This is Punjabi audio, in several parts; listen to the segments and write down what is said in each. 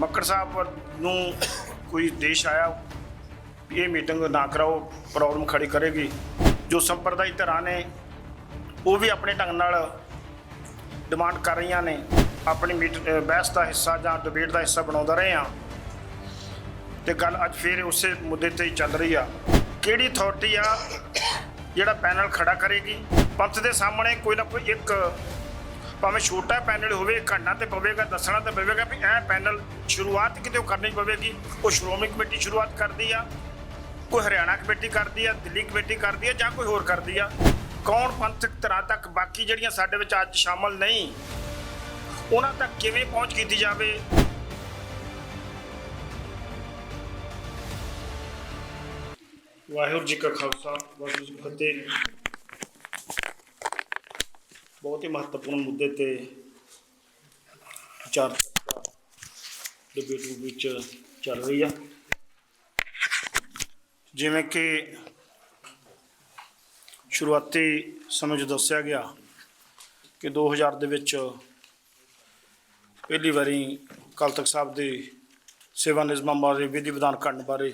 ਮੱਕੜ ਸਾਹਿਬ ਨੂੰ ਕੋਈ ਦੇਸ਼ ਆਇਆ, ਇਹ ਮੀਟਿੰਗ ਨਾ ਕਰਾਓ ਪ੍ਰੋਬਲਮ ਖੜੀ ਕਰੇਗੀ। ਜੋ ਸੰਪਰਦਾਇ ਧਿਰਾਂ ਨੇ, ਉਹ ਵੀ ਆਪਣੇ ਢੰਗ ਨਾਲ ਡਿਮਾਂਡ ਕਰ ਰਹੀਆਂ ਨੇ, ਆਪਣੀ ਮੀਟ ਬਹਿਸ ਦਾ ਹਿੱਸਾ ਜਾਂ ਡਿਬੇਟ ਦਾ ਹਿੱਸਾ ਬਣਾਉਂਦਾ ਰਹੇ ਆ ਤੇ ਗੱਲ ਅੱਜ ਫੇਰ ਉਸੇ ਮੁੱਦੇ ਤੇ ਹੀ ਚੱਲ ਰਹੀ ਆ। ਕਿਹੜੀ ਅਥਾਰਟੀ ਆ ਜਿਹੜਾ ਪੈਨਲ ਖੜਾ ਕਰੇਗੀ? ਪੰਥ ਦੇ ਸਾਹਮਣੇ ਕੋਈ ਨਾ ਕੋਈ ਇੱਕ ਭਾਵੇਂ ਛੋਟਾ ਪੈਨਲ ਹੋਵੇ, ਘੰਟਾ ਤੇ ਪਵੇਗਾ, ਦੱਸਣਾ ਤੇ ਪਵੇਗਾ ਵੀ ਇਹ ਪੈਨਲ ਸ਼ੁਰੂਆਤ ਕਿਤੇ ਕਰਨੀ ਪਵੇਗੀ। ਉਹ ਸ਼੍ਰੋਮਣੀ ਕਮੇਟੀ ਸ਼ੁਰੂਆਤ ਕਰਦੀ ਆ, ਕੋਈ ਹਰਿਆਣਾ ਕਮੇਟੀ ਕਰਦੀ ਆ, ਦਿੱਲੀ ਕਮੇਟੀ ਕਰਦੀ ਆ, ਜਾਂ ਕੋਈ ਹੋਰ ਕਰਦੀ ਆ। ਕੌਣ ਪੰਥਕ ਤਰ੍ਹਾਂ ਤੱਕ ਬਾਕੀ ਜਿਹੜੀਆਂ ਸਾਡੇ ਵਿੱਚ ਅੱਜ ਸ਼ਾਮਲ ਨਹੀਂ, ਉਹਨਾਂ ਤੱਕ ਕਿਵੇਂ ਪਹੁੰਚ ਕੀਤੀ ਜਾਵੇ? ਵਾਹਿਗੁਰੂ ਜੀ ਕਾ ਖਾਲਸਾ, ਵਾਹਿਗੁਰੂ ਜੀ ਕੀ ਫਤਿਹ। ਬਹੁਤ ਹੀ ਮਹੱਤਵਪੂਰਨ ਮੁੱਦੇ ਤੇ ਵਿਚਾਰ ਡਿਬੇਟ ਵਿੱਚ ਚੱਲ ਰਹੀ ਆ। ਜਿਵੇਂ ਕਿ ਸ਼ੁਰੂਆਤੀ ਸਮੇਂ 'ਚ ਦੱਸਿਆ ਗਿਆ ਕਿ 2000 ਦੇ ਵਿੱਚ ਪਹਿਲੀ ਵਾਰੀ ਅਕਾਲ ਤਖਤ ਸਾਹਿਬ ਦੇ ਸੇਵਾ ਨਿਯਮਾਂ ਬਾਰੇ, ਵਿਧੀ ਵਿਧਾਨ ਘੜਨ ਬਾਰੇ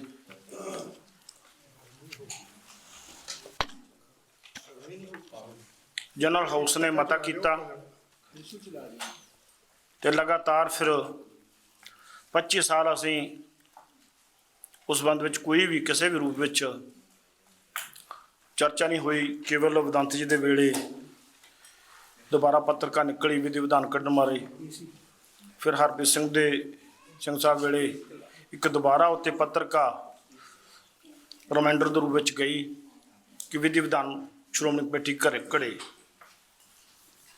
ਜਨਰਲ ਹਾਊਸ ਨੇ ਮਤਾ ਕੀਤਾ ਤੇ ਲਗਾਤਾਰ ਫਿਰ 25 ਸਾਲ ਅਸੀਂ ਉਸ ਬੰਦ ਵਿੱਚ ਕੋਈ ਵੀ ਕਿਸੇ ਵੀ ਰੂਪ ਵਿੱਚ ਚਰਚਾ ਨਹੀਂ ਹੋਈ, ਕੇਵਲ ਵਿਦੰਤ ਜੀ ਦੇ ਵੇਲੇ ਦੁਬਾਰਾ ਪੱਤਰਕਾਰ ਨਿਕਲੀ, ਵਿਧੀ ਵਿਧਾਨ ਕੱਢਣ ਮਾਰੇ। ਫਿਰ ਹਰਪ੍ਰੀਤ ਸਿੰਘ ਦੇ ਸਿੰਘ ਸਾਹਿਬ ਵੇਲੇ ਇੱਕ ਦੁਬਾਰਾ ਉੱਤੇ ਪੱਤਰਕਾਰ ਰਿਮਾਈਂਡਰ ਦੇ ਰੂਪ ਵਿੱਚ ਗਈ ਕਿ ਵਿਧੀ ਵਿਧਾਨ ਸ਼੍ਰੋਮਣੀ ਕਮੇਟੀ ਘਰੇ ਘੜੇ।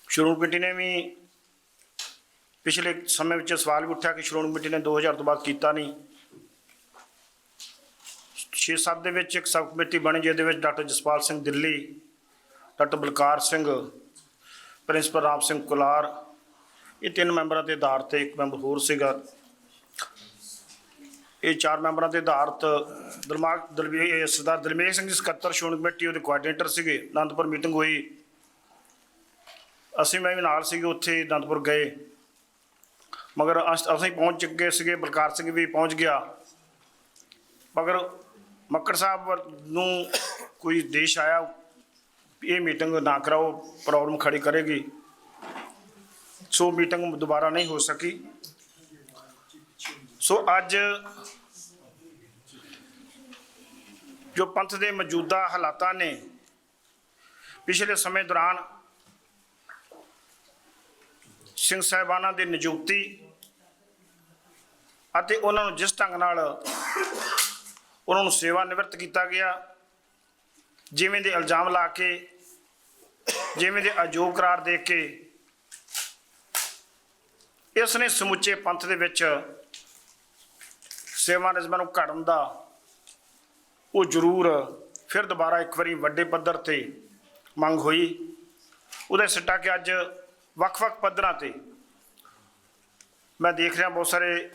ਸ਼੍ਰੋਮਣੀ ਕਮੇਟੀ ਨੇ ਵੀ ਪਿਛਲੇ ਸਮੇਂ ਵਿੱਚ ਸਵਾਲ ਵੀ ਉੱਠਿਆ ਕਿ ਸ਼੍ਰੋਮਣੀ ਕਮੇਟੀ ਨੇ 2000 ਤੋਂ ਬਾਅਦ ਕੀਤਾ ਨਹੀਂ। 6-7 ਦੇ ਵਿੱਚ ਇੱਕ ਸਬ ਕਮੇਟੀ ਬਣੀ ਜਿਹਦੇ ਵਿੱਚ doctor Jaspal Singh Delhi, doctor Balkar Singh, principal Ram Singh Kular, ਇਹ ਤਿੰਨ ਮੈਂਬਰਾਂ ਦੇ ਆਧਾਰ ਤੇ ਇੱਕ ਮੈਂਬਰ ਹੋਰ ਸੀਗਾ। ਇਹ ਚਾਰ ਮੈਂਬਰਾਂ ਦੇ ਆਧਾਰਿਤ ਦਲਮਾਗ ਦਲਵੀ ਸਰਦਾਰ ਦਲਮੇਸ਼ ਸਿੰਘ ਜੀ ਸਕੱਤਰ ਸ਼੍ਰੋਮਣੀ ਕਮੇਟੀ, ਉਹਦੇ ਕੋਆਰਡੀਨੇਟਰ ਸੀਗੇ। ਅਨੰਦਪੁਰ ਮੀਟਿੰਗ ਹੋਈ। ਅਸੀਂ ਮੈਂ ਵੀ ਨਾਲ ਸੀਗੇ ਉੱਥੇ, ਅਨੰਦਪੁਰ ਗਏ। ਮਗਰ ਅਸ- ਅਸੀਂ ਪਹੁੰਚ ਚੁੱਕੇ ਸੀਗੇ, ਬਲਕਾਰ ਸਿੰਘ ਵੀ ਪਹੁੰਚ ਗਿਆ। ਮਗਰ ਮੱਕੜ ਸਾਹਿਬ ਨੂੰ ਕੋਈ ਦੇਸ਼ ਆਇਆ ਵੀ ਇਹ ਮੀਟਿੰਗ ਨਾ ਕਰਾਓ ਪ੍ਰੋਬਲਮ ਖੜੀ ਕਰੇਗੀ। ਸੋ ਮੀਟਿੰਗ ਦੁਬਾਰਾ ਨਹੀਂ ਹੋ ਸਕੀ। ਸੋ ਅੱਜ ਜੋ ਪੰਥ ਦੇ ਮੌਜੂਦਾ ਹਾਲਾਤਾਂ ਨੇ, ਪਿਛਲੇ ਸਮੇਂ ਦੌਰਾਨ ਸਿੰਘ ਸਾਹਿਬਾਨਾਂ ਦੀ ਨਿਯੁਕਤੀ ਅਤੇ ਉਹਨਾਂ ਨੂੰ ਜਿਸ ਢੰਗ ਨਾਲ ਉਹਨਾਂ ਨੂੰ ਸੇਵਾ ਨਿਵਰਤ ਕੀਤਾ ਗਿਆ, ਜਿਵੇਂ ਦੇ ਇਲਜ਼ਾਮ ਲਾ ਕੇ, ਜਿਵੇਂ ਦੇ ਅਜੋਗ ਕਰਾਰ ਦੇ ਕੇ, ਇਸ ਨੇ ਸਮੁੱਚੇ ਪੰਥ ਦੇ ਵਿੱਚ ਸੇਵਾ ਨਿਯਮਾਂ ਨੂੰ ਘੜਨ ਦਾ ਉਹ ਜ਼ਰੂਰ ਫਿਰ ਦੁਬਾਰਾ ਇੱਕ ਵਾਰੀ ਵੱਡੇ ਪੱਧਰ ਤੇ ਮੰਗ ਹੋਈ। ਉਹਦਾ ਸਿੱਟਾ ਕਿ ਅੱਜ ਵੱਖ-ਵੱਖ ਪੱਧਰਾਂ ਤੇ ਮੈਂ ਦੇਖ ਰਿਹਾ ਬਹੁਤ ਸਾਰੇ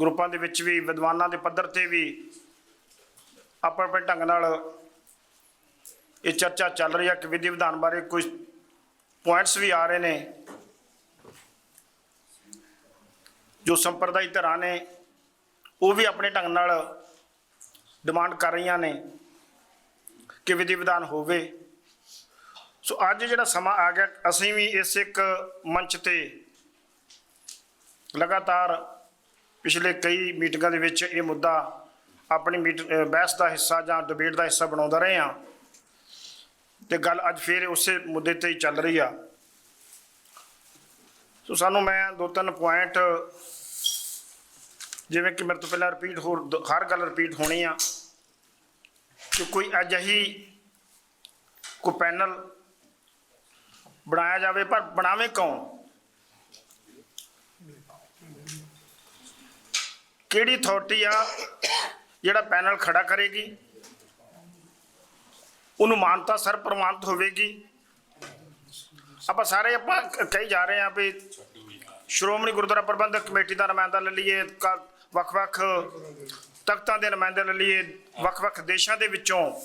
ਗਰੁੱਪਾਂ ਦੇ ਵਿੱਚ ਵੀ, ਵਿਦਵਾਨਾਂ ਦੇ ਪੱਧਰ ਤੇ ਵੀ ਆਪਣੇ ਆਪਣੇ ਢੰਗ ਨਾਲ ਇਹ ਚਰਚਾ ਚੱਲ ਰਹੀ ਹੈ ਕਿ ਵਿਧੀ ਵਿਧਾਨ ਬਾਰੇ ਕੁਝ ਪੁਆਇੰਟਸ ਵੀ ਆ ਰਹੇ ਨੇ। ਜੋ ਸੰਪਰਦਾਇ ਧਰਾਂ ਨੇ, ਉਹ ਵੀ ਆਪਣੇ ਢੰਗ ਨਾਲ ਡਿਮਾਂਡ ਕਰ ਰਹੀਆਂ ਨੇ ਕਿ ਵਿਧੀ ਵਿਧਾਨ ਹੋਵੇ। ਸੋ ਅੱਜ ਜਿਹੜਾ ਸਮਾਂ ਆ ਗਿਆ, ਅਸੀਂ ਵੀ ਇਸ ਇੱਕ ਮੰਚ ਤੇ ਲਗਾਤਾਰ ਪਿਛਲੇ ਕਈ ਮੀਟਿੰਗਾਂ ਦੇ ਵਿੱਚ ਇਹ ਮੁੱਦਾ ਆਪਣੀ ਮੀਟ ਬਹਿਸ ਦਾ ਹਿੱਸਾ ਜਾਂ ਡਿਬੇਟ ਦਾ ਹਿੱਸਾ ਬਣਾਉਂਦਾ ਰਹੇ ਆ ਤੇ ਗੱਲ ਅੱਜ ਫੇਰ ਉਸੇ ਮੁੱਦੇ ਤੇ ਹੀ ਚੱਲ ਰਹੀ ਆ। ਸੋ ਸਾਨੂੰ ਮੈਂ ਦੋ ਤਿੰਨ ਪੁਆਇੰਟ ਜਿਵੇਂ ਕਿ ਮੇਰੇ ਤੋਂ ਪਹਿਲਾਂ ਰਿਪੀਟ ਹੋਰ ਦ- ਹਰ ਗੱਲ ਰਿਪੀਟ ਹੋਣੀ ਆ। ਕਿ ਕੋਈ ਅਜਿਹੀ ਕੋਈ ਪੈਨਲ ਬਣਾਇਆ ਜਾਵੇ, ਪਰ ਬਣਾਵੇ ਕੌਣ ਕਿਹੜੀ ਅਥਾਰਟੀ ਆ ਜਿਹੜਾ ਪੈਨਲ ਖੜਾ ਕਰੇਗੀ? ਉਹਨੂੰ ਮਾਨਤਾ ਸਰ ਪ੍ਰਮਾਣਿਤ ਹੋਵੇਗੀ? ਆਪਾਂ ਸਾਰੇ ਆਪਾਂ ਕਹੀ ਜਾ ਰਹੇ ਆ ਵੀ ਸ਼੍ਰੋਮਣੀ ਗੁਰਦੁਆਰਾ ਪ੍ਰਬੰਧਕ ਕਮੇਟੀ ਦਾ ਨੁਮਾਇੰਦਾ ਲੈ ਲਈਏ, ਕ- ਵੱਖ-ਵੱਖ ਤਖਤਾਂ ਦੇ ਨੁਮਾਇੰਦੇ ਲੈ ਲਈਏ, ਵੱਖ-ਵੱਖ ਦੇਸ਼ਾਂ ਦੇ ਵਿੱਚੋਂ।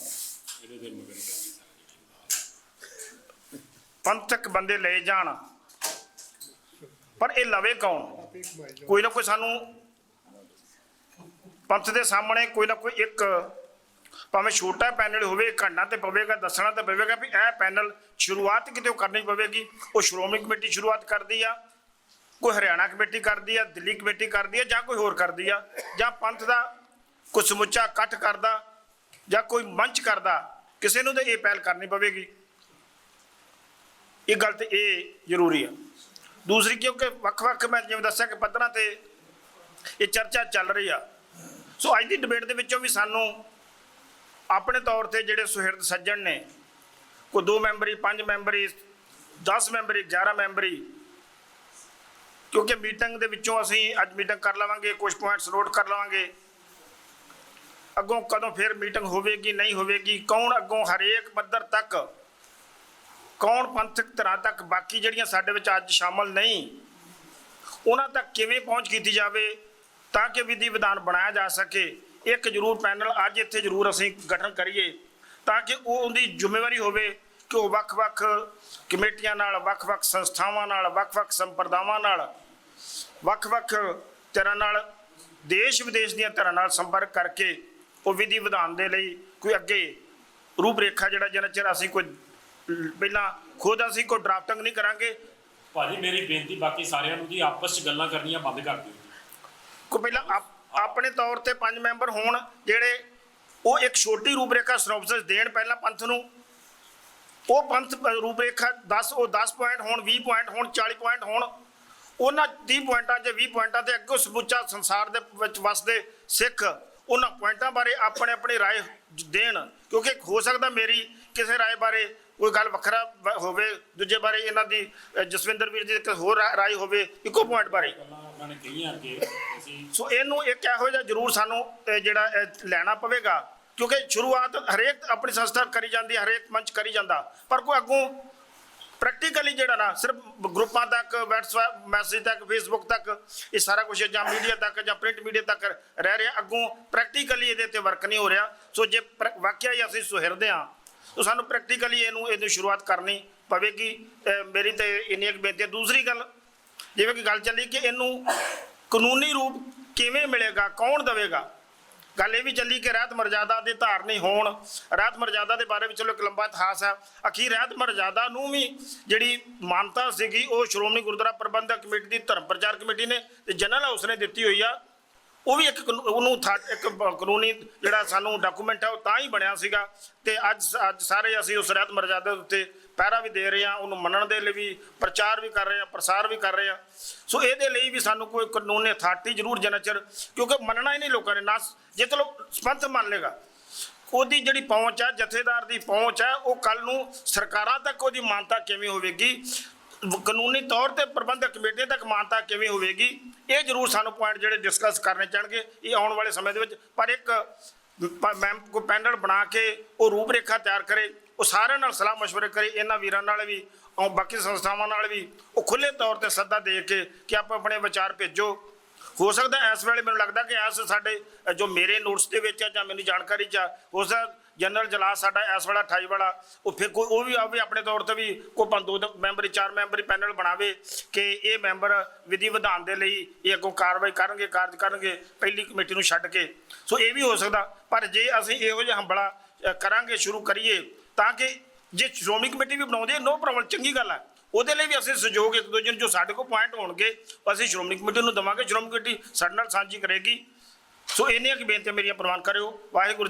ਪੰਥਕ ਬੰਦੇ ਲਏ ਜਾਣ। ਪਰ ਇਹ ਲਵੇ ਕੌਣ? ਕੋਈ ਨਾ ਕੋਈ ਸਾਨੂੰ ਪੰਥ ਦੇ ਸਾਹਮਣੇ ਕੋਈ ਨਾ ਕੋਈ ਇੱਕ ਭਾਵੇਂ ਛੋਟਾ ਪੈਨਲ ਹੋਵੇ ਘੜਨਾ ਤੇ ਪਵੇਗਾ, ਦੱਸਣਾ ਤੇ ਪਵੇਗਾ ਵੀ ਇਹ ਪੈਨਲ ਸ਼ੁਰੂਆਤ ਕਿਤੇ ਕਰਨੀ ਪਵੇਗੀ। ਉਹ ਸ਼੍ਰੋਮਣੀ ਕਮੇਟੀ ਸ਼ੁਰੂਆਤ ਕਰਦੀ ਆ, ਕੋਈ ਹਰਿਆਣਾ ਕਮੇਟੀ ਕਰਦੀ ਆ, ਦਿੱਲੀ ਕਮੇਟੀ ਕਰਦੀ ਆ ਜਾਂ ਕੋਈ ਹੋਰ ਕਰਦੀ ਆ, ਜਾਂ ਪੰਥ ਦਾ ਕੋਈ ਸਮੁੱਚਾ ਇਕੱਠ ਕਰਦਾ ਜਾਂ ਕੋਈ ਮੰਚ ਕਰਦਾ, ਕਿਸੇ ਨੂੰ ਤਾਂ ਇਹ ਪਹਿਲ ਕਰਨੀ ਪਵੇਗੀ। ਇਹ ਗੱਲ ਤੇ ਇਹ ਜ਼ਰੂਰੀ ਆ। ਦੂਸਰੀ ਕਿਉਂਕਿ ਵੱਖ-ਵੱਖ ਮੈਂ ਜਿਵੇਂ ਦੱਸਿਆ ਕਿ ਪੱਧਰਾਂ ਤੇ ਇਹ ਚਰਚਾ ਚੱਲ ਰਹੀ ਆ। ਸੋ ਅੱਜ ਦੀ ਡਿਬੇਟ ਦੇ ਵਿੱਚੋਂ ਵੀ ਸਾਨੂੰ ਆਪਣੇ ਤੌਰ ਤੇ ਜਿਹੜੇ ਸੁਹਿਰਦ ਸੱਜਣ ਨੇ, ਕੋਈ ਦੋ ਮੈਂਬਰੀ, ਪੰਜ ਮੈਂਬਰੀ 10 ਮੈਂਬਰੀ 11 ਮੈਂਬਰੀ, ਕਿਉਂਕਿ ਮੀਟਿੰਗ ਦੇ ਵਿੱਚੋਂ ਅਸੀਂ ਅੱਜ ਮੀਟਿੰਗ ਕਰ ਲਵਾਂਗੇ ਕੁਝ ਪੁਆਇੰਟਸ ਨੋਟ ਕਰ ਲਵਾਂਗੇ। ਅੱਗੋਂ ਕਦੋਂ ਫਿਰ ਮੀਟਿੰਗ ਹੋਵੇਗੀ, ਨਹੀਂ ਹੋਵੇਗੀ, ਕੌਣ ਅੱਗੋਂ ਹਰੇਕ ਪੱਧਰ ਤੱਕ ਕੌਣ ਪੰਥਕ ਧਿਰਾਂ ਤੱਕ ਬਾਕੀ ਜਿਹੜੀਆਂ ਸਾਡੇ ਵਿੱਚ ਅੱਜ ਸ਼ਾਮਲ ਨਹੀਂ, ਉਹਨਾਂ ਤੱਕ ਕਿਵੇਂ ਪਹੁੰਚ ਕੀਤੀ ਜਾਵੇ ਤਾਂ ਕਿ ਵਿਧੀ ਵਿਧਾਨ ਬਣਾਇਆ ਜਾ ਸਕੇ, ਇੱਕ ਜ਼ਰੂਰ ਪੈਨਲ ਅੱਜ ਇੱਥੇ ਜ਼ਰੂਰ ਅਸੀਂ ਗਠਨ ਕਰੀਏ ਤਾਂ ਕਿ ਉਹ ਉਹਦੀ ਜ਼ਿੰਮੇਵਾਰੀ ਹੋਵੇ ਕਿ ਉਹ ਵੱਖ-ਵੱਖ ਕਮੇਟੀਆਂ ਨਾਲ ਵੱਖ-ਵੱਖ ਸੰਸਥਾਵਾਂ ਨਾਲ ਵੱਖ-ਵੱਖ ਸੰਪਰਦਾਵਾਂ ਨਾਲ ਵੱਖ-ਵੱਖ ਤਰ੍ਹਾਂ ਨਾਲ, ਦੇਸ਼ ਵਿਦੇਸ਼ ਦੀਆਂ ਤਰ੍ਹਾਂ ਨਾਲ ਸੰਪਰਕ ਕਰਕੇ ਉਹ ਵਿਧੀ ਵਿਧਾਨ ਦੇ ਲਈ ਕੋਈ ਅੱਗੇ ਰੂਪ ਰੇਖਾ ਜਿਹੜਾ ਜਿੰਨਾ ਚਿਰ ਅਸੀਂ ਕੋਈ ਪਹਿਲਾਂ ਖੁਦ ਅਸੀਂ ਕੋਈ ਡਰਾਫਟਿੰਗ ਨਹੀਂ ਕਰਾਂਗੇ। ਭਾਜੀ ਮੇਰੀ ਬੇਨਤੀ ਬਾਕੀ ਸਾਰਿਆਂ ਨੂੰ ਜੀ ਆਪਸ ਚ ਗੱਲਾਂ ਕਰਨੀਆਂ ਬੰਦ ਕਰ ਦਿਓ। ਕੋ ਪਹਿਲਾਂ ਆਪ- ਆਪਣੇ ਤੌਰ ਤੇ ਪੰਜ ਮੈਂਬਰ ਹੋਣ ਜਿਹੜੇ ਉਹ ਇੱਕ ਛੋਟੀ ਰੂਪਰੇਖਾ ਸਿਨੋਪਸਿਸ ਦੇਣ ਪਹਿਲਾਂ ਪੰਥ ਨੂੰ। ਉਹ ਪੰਥ ਰੂਪਰੇਖਾ 10 ਉਹ 10 ਪੁਆਇੰਟ ਹੋਣ 20 ਪੁਆਇੰਟ ਹੋਣ 40 ਪੁਆਇੰਟ ਹੋਣ। ਉਹਨਾਂ 30 ਪੁਆਇੰਟਾਂ 'ਚ 20 ਪੁਆਇੰਟਾਂ ਤੇ ਅੱਗੇ ਸਮੁੱਚਾ ਸੰਸਾਰ ਦੇ ਵਿੱਚ ਵਸਦੇ ਸਿੱਖ ਉਹਨਾਂ ਪੁਆਇੰਟਾਂ ਬਾਰੇ ਆਪਣੇ ਆਪਣੀ رائے ਦੇਣ ਕਿਉਂਕਿ ਹੋ ਸਕਦਾ ਮੇਰੀ ਕਿਸੇ رائے ਬਾਰੇ ਕੋਈ ਗੱਲ ਵੱਖਰਾ ਵ- ਹੋਵੇ ਦੂਜੇ ਬਾਰੇ ਇਹਨਾਂ ਦੀ ਅ, ਜਸਵਿੰਦਰ ਵੀਰ ਜੀ ਦੀ ਕੋਈ ਹੋਰ ਰਾ- ਰਾਏ ਹੋਵੇ ਇੱਕੋ ਪੁਆਇੰਟ ਬਾਰੇ ਗੱਲਾਂ ਉਹਨਾਂ ਨੇ ਕਹੀਆਂ ਕਿ ਅਸੀਂ ਸੋ ਇਹਨੂੰ ਇੱਕ ਇਹੋ ਜਿਹਾ ਜ਼ਰੂਰ ਸਾਨੂੰ ਇਹ ਜਿਹੜਾ ਇਹ ਲੈਣਾ ਪਵੇਗਾ ਕਿਉਂਕਿ ਸ਼ੁਰੂਆਤ ਹਰੇਕ ਆਪਣੀ ਸੰਸਥਾ ਕਰੀ ਜਾਂਦੀ ਹੈ ਹਰੇਕ ਮੰਚ ਕਰੀ ਜਾਂਦਾ ਪਰ ਕੋਈ ਅੱਗੋਂ ਪ੍ਰੈਕਟੀਕਲੀ ਜਿਹੜਾ ਨਾ, ਸਿਰਫ ਗਰੁੱਪਾਂ ਤੱਕ, WhatsApp ਮੈਸੇਜ ਤੱਕ ਫੇਸਬੁੱਕ ਤੱਕ, ਇਹ ਸਾਰਾ ਕੁਝ ਜਾਂ ਮੀਡੀਆ ਤੱਕ ਜਾਂ ਪ੍ਰਿੰਟ ਮੀਡੀਆ ਤੱਕ ਰਹਿ ਰਿਹਾ। ਅੱਗੋਂ ਪ੍ਰੈਕਟੀਕਲੀ ਇਹਦੇ ਤੇ ਵਰਕ ਨਹੀਂ ਹੋ ਰਿਹਾ। ਸੋ ਜੇ ਪ੍ਰ- ਵਾਕਿਆ ਹੀ ਅਸੀਂ ਸੁਹਿਰਦੇ ਹਾਂ, ਤਾਂ ਸਾਨੂੰ ਪ੍ਰੈਕਟੀਕਲੀ ਇਹਨੂੰ ਇਹਨੂੰ ਸ਼ੁਰੂਆਤ ਕਰਨੀ ਪਵੇਗੀ। ਮੇਰੀ ਤੇ ਇੰਨੀ ਇੱਕ ਬੇਨਤੀ ਹੈ। ਦੂਸਰੀ ਗੱਲ, ਜਿਵੇਂ ਕਿ ਗੱਲ ਚੱਲੀ ਕਿ ਇਹਨੂੰ ਕਾਨੂੰਨੀ ਰੂਪ ਕਿਵੇਂ ਮਿਲੇਗਾ, ਕੌਣ ਦੇਵੇਗਾ? ਗੱਲ ਇਹ ਵੀ ਚੱਲੀ ਕਿ ਰਹਿਤ ਮਰਜ਼ਾਦਾ ਦੇ ਧਾਰਨੀ ਹੋਣ। ਰਹਿਤ ਮਰਜ਼ਾਦਾ ਦੇ ਬਾਰੇ ਵਿੱਚ ਚਲੋ ਇੱਕ ਲੰਬਾ ਇਤਿਹਾਸ ਹੈ। ਅਖੀਰ ਰਹਿਤ ਮਰਜ਼ਾਦਾ ਨੂੰ ਵੀ ਜਿਹੜੀ ਮਾਨਤਾ ਸੀਗੀ, ਉਹ ਸ਼੍ਰੋਮਣੀ ਗੁਰਦੁਆਰਾ ਪ੍ਰਬੰਧਕ ਕਮੇਟੀ ਦੀ ਧਰਮ ਪ੍ਰਚਾਰ ਕਮੇਟੀ ਨੇ ਤੇ ਜਨਰਲ ਹਾਊਸ ਨੇ ਦਿੱਤੀ ਹੋਈ ਆ। ਉਹ ਵੀ ਇੱਕ ਕਾਨੂ- ਉਹਨੂੰ ਇੱਕ ਕਾਨੂੰਨੀ ਜਿਹੜਾ ਸਾਨੂੰ ਡਾਕੂਮੈਂਟ ਹੈ, ਉਹ ਤਾਂ ਹੀ ਬਣਿਆ ਸੀਗਾ ਤੇ ਅੱਜ ਅੱਜ ਸਾਰੇ ਅਸੀਂ ਉਸ ਰਹਿਤ ਮਰਜ਼ਾਦਾ ਦੇ ਉੱਤੇ ਪਹਿਰਾ ਵੀ ਦੇ ਰਹੇ ਆ ਉਹਨੂੰ ਮੰਨਣ ਦੇ ਲਈ ਵੀ ਪ੍ਰਚਾਰ ਵੀ ਕਰ ਰਹੇ ਹਾਂ, ਪ੍ਰਸਾਰ ਵੀ ਕਰ ਰਹੇ ਹਾਂ। ਸੋ ਇਹਦੇ ਲਈ ਵੀ ਸਾਨੂੰ ਕੋਈ ਕਾਨੂੰਨੀ ਅਥਾਰਟੀ ਜ਼ਰੂਰ ਜਨਾ ਚਿਰ ਕਿਉਂਕਿ ਮੰਨਣਾ ਹੀ ਨਹੀਂ ਲੋਕਾਂ ਨੇ, ਨਾ ਜੇ ਚਲੋ ਪੰਥ ਮੰਨ ਲੇਗਾ ਉਹਦੀ ਜਿਹੜੀ ਪਹੁੰਚ ਹੈ ਜਥੇਦਾਰ ਦੀ ਪਹੁੰਚ ਹੈ ਉਹ ਕੱਲ ਨੂੰ ਸਰਕਾਰਾਂ ਤੱਕ ਉਹਦੀ ਮਾਨਤਾ ਕਿਵੇਂ ਹੋਵੇਗੀ, ਕਾਨੂੰਨੀ ਤੌਰ ਤੇ ਪ੍ਰਬੰਧਕ ਕਮੇਟੀ ਤੱਕ ਮਾਨਤਾ ਕਿਵੇਂ ਹੋਵੇਗੀ, ਇਹ ਜ਼ਰੂਰ ਸਾਨੂੰ ਪੁਆਇੰਟ ਜਿਹੜੇ ਡਿਸਕਸ ਕਰਨੇ ਚਾਹਣਗੇ, ਇਹ ਆਉਣ ਵਾਲੇ ਸਮੇਂ ਦੇ ਵਿੱਚ, ਪਰ ਇੱਕ ਪ- ਮੈਮ ਕੋ ਪੈਨਲ ਬਣਾ ਕੇ ਉਹ ਰੂਪਰੇਖਾ ਤਿਆਰ ਕਰੇ ਉਹ ਸਾਰਿਆਂ ਨਾਲ ਸਲਾਹ مشਵਰੇ ਕਰੇ, ਇਹਨਾਂ ਵੀਰਾਂ ਨਾਲ ਵੀ ਔਰ ਬਾਕੀ ਸੰਸਥਾਵਾਂ ਨਾਲ ਵੀ। ਉਹ ਖੁੱਲੇ ਤੌਰ ਤੇ ਸੱਦਾ ਦੇ ਕੇ ਕਿ ਆਪਾਂ ਆਪਣੇ ਵਿਚਾਰ ਭੇਜੋ। ਹੋ ਸਕਦਾ ਇਸ ਵੇਲੇ ਮੈਨੂੰ ਲੱਗਦਾ ਕਿ ਇਸ ਸਾਡੇ ਜੋ ਮੇਰੇ ਨੋਟਸ ਦੇ ਵਿੱਚ ਆ ਜਾਂ ਮੈਨੂੰ ਜਾਣਕਾਰੀ ਚ ਆ, ਹੋ ਸਕਦਾ ਜਨਰਲ ਜਲਾਸ ਸਾਡਾ ਇਸ ਵਾਲਾ 28 ਵਾਲਾ, ਉਹ ਫਿਰ ਕੋਈ, ਉਹ ਵੀ ਆ ਵੀ ਆਪਣੇ ਤੌਰ ਤੇ ਵੀ ਕੋਈ ਪੰਜ ਦੋ ਮੈਂਬਰੀ, ਚਾਰ ਮੈਂਬਰੀ ਪੈਨਲ ਬਣਾਵੇ ਕਿ ਇਹ ਮੈਂਬਰ ਵਿਧੀ ਵਿਧਾਨ ਦੇ ਲਈ ਇਹ ਅੱਗੋਂ ਕਾਰਵਾਈ ਕਰਨਗੇ, ਕਾਰਜ ਕਰਨਗੇ, ਪਹਿਲੀ ਕਮੇਟੀ ਨੂੰ ਛੱਡ ਕੇ। ਸੋ ਇਹ ਵੀ ਹੋ ਸਕਦਾ, ਪਰ ਜੇ ਅਸੀਂ ਇਹੋ ਜਿਹਾ ਹੰਬਲਾ ਕਰਾਂਗੇ, ਸ਼ੁਰੂ ਕਰੀਏ ਤਾਂ ਕਿ ਜੇ ਸ਼੍ਰੋਮਣੀ ਕਮੇਟੀ ਵੀ ਬਣਾਉਂਦੇ ਨੋ ਪ੍ਰੋਬਲਮ, ਚੰਗੀ ਗੱਲ ਹੈ। ਉਹਦੇ ਲਈ ਵੀ ਅਸੀਂ ਸਹਿਯੋਗ ਇੱਕ ਦੂਜੇ ਨੂੰ, ਜੋ ਸਾਡੇ ਕੋਲ ਪੁਆਇੰਟ ਹੋਣਗੇ, ਅਸੀਂ ਸ਼੍ਰੋਮਣੀ ਕਮੇਟੀ ਨੂੰ ਦੇਵਾਂਗੇ। ਸ਼੍ਰੋਮਣੀ ਕਮੇਟੀ ਸਾਡੇ ਨਾਲ ਸਾਂਝੀ ਕਰੇਗੀ। ਸੋ ਇੰਨੀਆਂ ਕਿ ਬੇਨਤੀਆਂ ਮੇਰੀਆਂ ਪ੍ਰਵਾਨ ਕਰਿਓ। ਵਾਹਿਗੁਰੂ